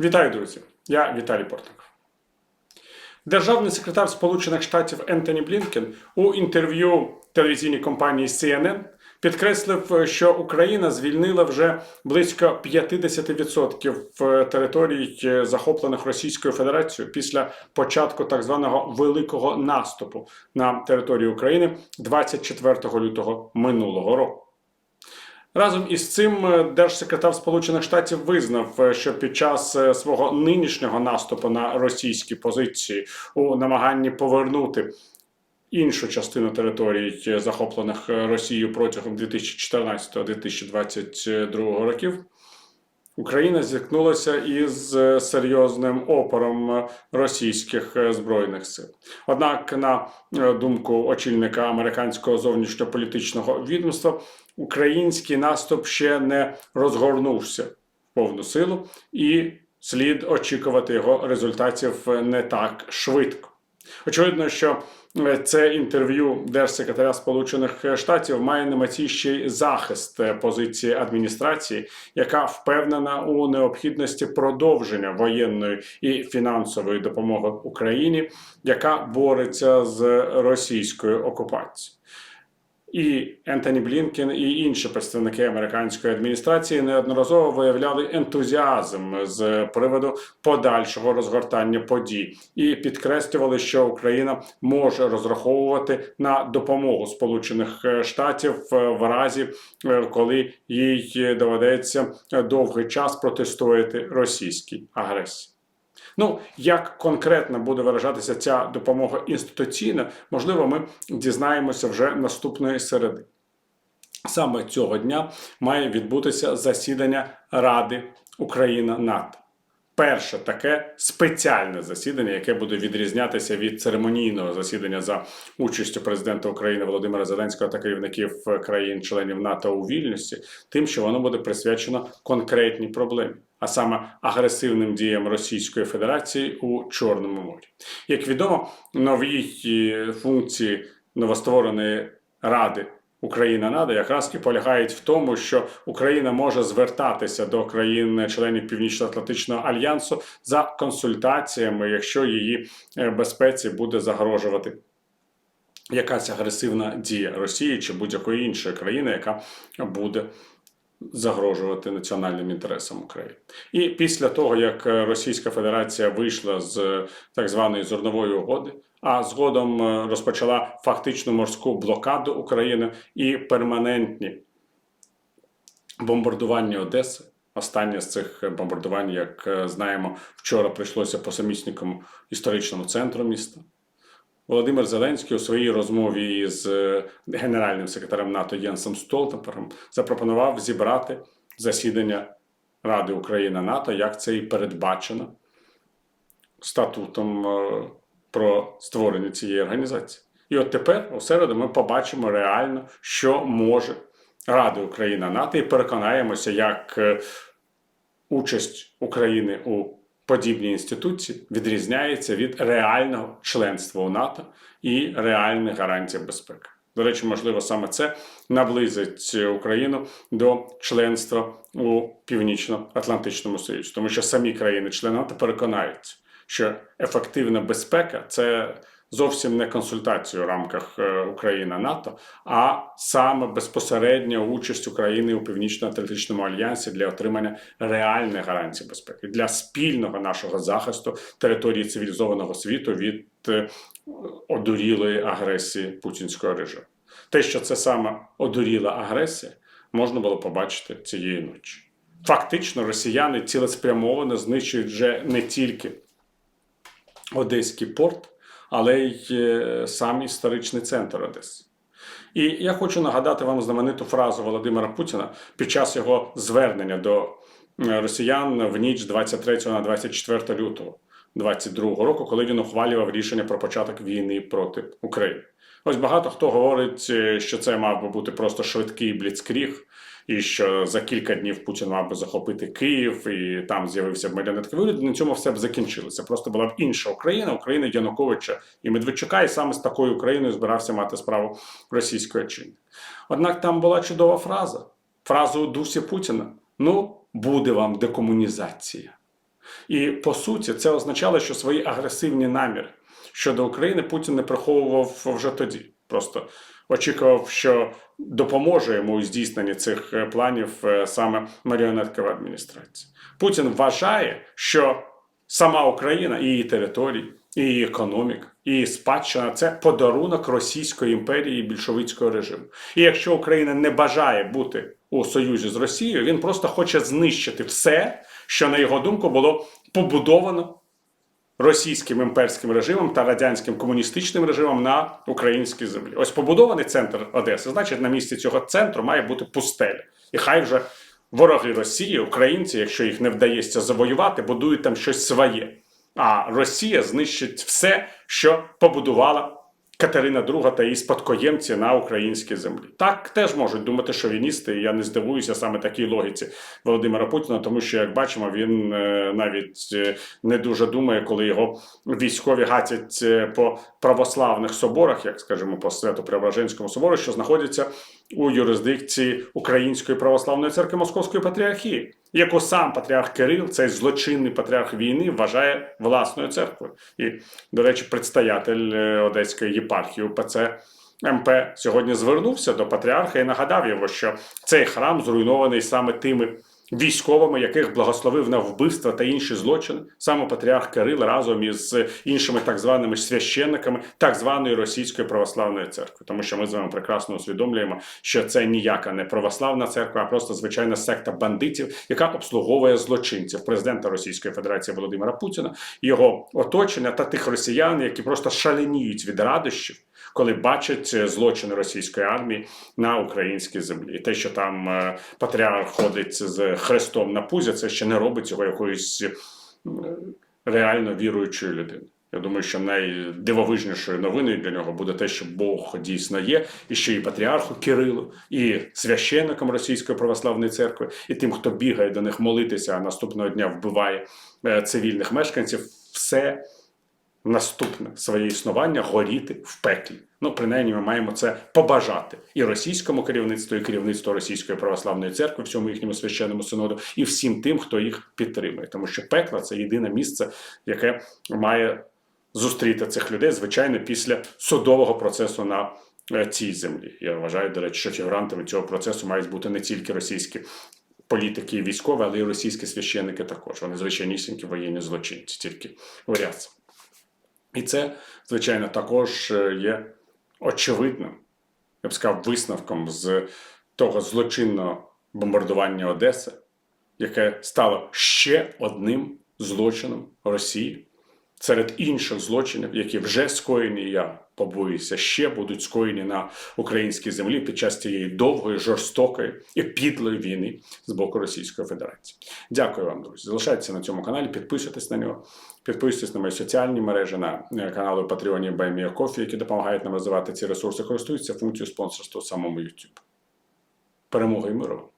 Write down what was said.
Вітаю, друзі! Я Віталій Портников. Державний секретар Сполучених Штатів Ентоні Блінкен у інтерв'ю телевізійній компанії CNN підкреслив, що Україна звільнила вже близько 50% територій, захоплених Російською Федерацією після початку так званого великого наступу на територію України 24 лютого минулого року. Разом із цим е, держсекретар Сполучених Штатів визнав, е, що під час е, свого нинішнього наступу на російські позиції у намаганні повернути іншу частину територій, е, захоплених Росією протягом 2014-2022 років, Україна зіткнулася із е, серйозним опором е, російських е, збройних сил. Однак, на думку очільника американського зовнішньополітичного відомства, український наступ ще не розгорнувся в повну силу, і слід очікувати його результатів не так швидко. Очевидно, що е, це інтерв'ю держсекретаря Сполучених Штатів має на меті ще й захист е, позиції адміністрації, яка впевнена у необхідності продовження воєнної і фінансової допомоги Україні, яка бореться з російською окупацією. І Ентоні Блінкен і інші представники американської адміністрації неодноразово виявляли ентузіазм з приводу подальшого розгортання подій і підкреслювали, що Україна може розраховувати на допомогу Сполучених Штатів в разі, е, коли їй доведеться довгий час протистояти російській агресії. Ну, як конкретно буде виражатися ця допомога інституційно, можливо, ми дізнаємося вже наступної середи. Саме цього дня має відбутися засідання Ради Україна НАТО. Перше таке спеціальне засідання, яке буде відрізнятися від церемонійного засідання за участю президента України Володимира Зеленського та керівників країн-членів НАТО у Вільнюсі, тим, що воно буде присвячено конкретній проблемі, а саме агресивним діям Російської Федерації у Чорному морі. Як відомо, нові функції новоствореної Ради Україна НАТО якраз і полягають в тому, що Україна може звертатися до країн-членів Північно-Атлантичного альянсу за консультаціями, якщо її е, безпеці буде загрожувати якась агресивна дія Росії чи будь-якої іншої країни, яка буде загрожувати національним інтересам України. І після того, як Російська Федерація вийшла з так званої зернової угоди, а згодом е, розпочала фактичну морську блокаду України і перманентні бомбардування Одеси. Останнє з цих бомбардувань, як е, знаємо, вчора прийшлося по саміснікому історичному центру міста. Володимир Зеленський у своїй розмові з е, генеральним секретарем НАТО Єнсом Столтенбергом запропонував зібрати засідання Ради Україна НАТО, як це і передбачено статутом е, про створення цієї організації. І от тепер, у середу, ми побачимо реально, що може Рада Україна НАТО, і переконаємося, як е, участь України у подібній інституції відрізняється від реального членства у НАТО і реальних гарантій безпеки. До речі, можливо, саме це наблизить Україну до членства у Північно-Атлантичному Союзі, тому що самі країни-члени НАТО переконаються, що ефективна безпека це зовсім не консультації у рамках е, Україна НАТО, а саме безпосередня участь України у Північно-Атлантичному альянсі для отримання реальних гарантій безпеки для спільного нашого захисту території цивілізованого світу від е, одурілої агресії путінського режиму. Те, що це саме одуріла агресія, можна було побачити цієї ночі. Фактично, росіяни цілеспрямовано знищують вже не тільки Одеський порт, але й е, сам історичний центр Одеси. І я хочу нагадати вам знамениту фразу Володимира Путіна під час його звернення до росіян в ніч 23 на 24 лютого 2022 року, коли він ухвалював рішення про початок війни проти України. Ось багато хто говорить, е, що це мав би бути просто швидкий бліцкріг, і що за кілька днів Путін мав би захопити Київ, і там з'явився б маріонетковий уряд. На цьому все б закінчилося. Просто була б інша Україна, Україна Януковича і Медведчука, і саме з такою Україною збирався мати справу російської чини. Однак там була чудова фраза: фраза у дусі Путіна: ну, буде вам декомунізація. І по суті, це означало, що свої агресивні наміри щодо України Путін не приховував вже тоді. Просто очікував, що допоможе йому у здійсненні цих е, планів е, саме маріонеткова адміністрація. Путін вважає, що сама Україна і її території, і її економіка, і її спадщина це подарунок Російської імперії і більшовицького режиму. І якщо Україна не бажає бути у союзі з Росією, він просто хоче знищити все, що на його думку було побудовано російським імперським режимом та радянським комуністичним режимом на українській землі. Ось побудований центр Одеси. Значить, на місці цього центру має бути пустеля. І хай вже вороги Росії, українці, якщо їх не вдається завоювати, будують там щось своє. А Росія знищить все, що побудувала Катерина II та її спадкоємці на українській землі. Так теж можуть думати шовіністи, і я не здивуюся саме такій логіці Володимира Путіна, тому що, як бачимо, він е, навіть е, не дуже думає, коли його військові гатять е, по православних соборах, як скажімо, по свято Преображенському собору, що знаходяться у юрисдикції Української православної церкви Московської патріархії, яку сам патріарх Кирил, цей злочинний патріарх війни, вважає власною церквою. І, до речі, предстоятель е, Одеської єпархії УПЦ МП сьогодні звернувся до патріарха і нагадав його, що цей храм зруйнований саме тими військовими, яких благословив на вбивства та інші злочини, саме патріарх Кирил разом із іншими так званими священниками так званої російської православної церкви, тому що ми з вами прекрасно усвідомлюємо, що це ніяка не православна церква, а просто звичайна секта бандитів, яка обслуговує злочинців. Президента Російської Федерації Володимира Путіна, його оточення та тих росіян, які просто шаленіють від радощів. Коли бачать е, злочини російської армії на українській землі, і те, що там е, патріарх ходить з хрестом на пузі, це ще не робить його якоюсь реально віруючою людиною. Я думаю, що найдивовижнішою новиною для нього буде те, що Бог дійсно є, і що і патріарху Кирилу, і священникам Російської православної церкви, і тим, хто бігає до них молитися, а наступного дня вбиває е, цивільних мешканців, все наступне своє існування горіти в пеклі. Ну, принаймні, ми маємо це побажати і російському керівництву, і керівництву Російської православної церкви, всьому їхньому священному синоду, і всім тим, хто їх підтримує, тому що пекло це єдине місце, яке має зустріти цих людей, звичайно, після судового процесу на е, цій землі. Я вважаю, до речі, що фігурантами цього процесу мають бути не тільки російські політики і військові, але й російські священники також. Вони звичайнісінькі воєнні злочинці, тільки в рясі. І це, звичайно, також е, є очевидним, я б сказав, висновком з того злочинного бомбардування Одеси, яке стало ще одним злочином Росії серед інших злочинів, які вже скоєні, я побоюся, ще будуть скоєні на українській землі під час цієї довгої, жорстокої і підлої війни з боку Російської Федерації. Дякую вам, друзі. Залишайтеся на цьому каналі, підписуйтесь на нього, підписуйтесь на мої соціальні мережі, на е, канали Patreon Баймія Кофі, які допомагають нам розвивати ці ресурси, користуються функцією спонсорства самому YouTube. Перемоги і миру!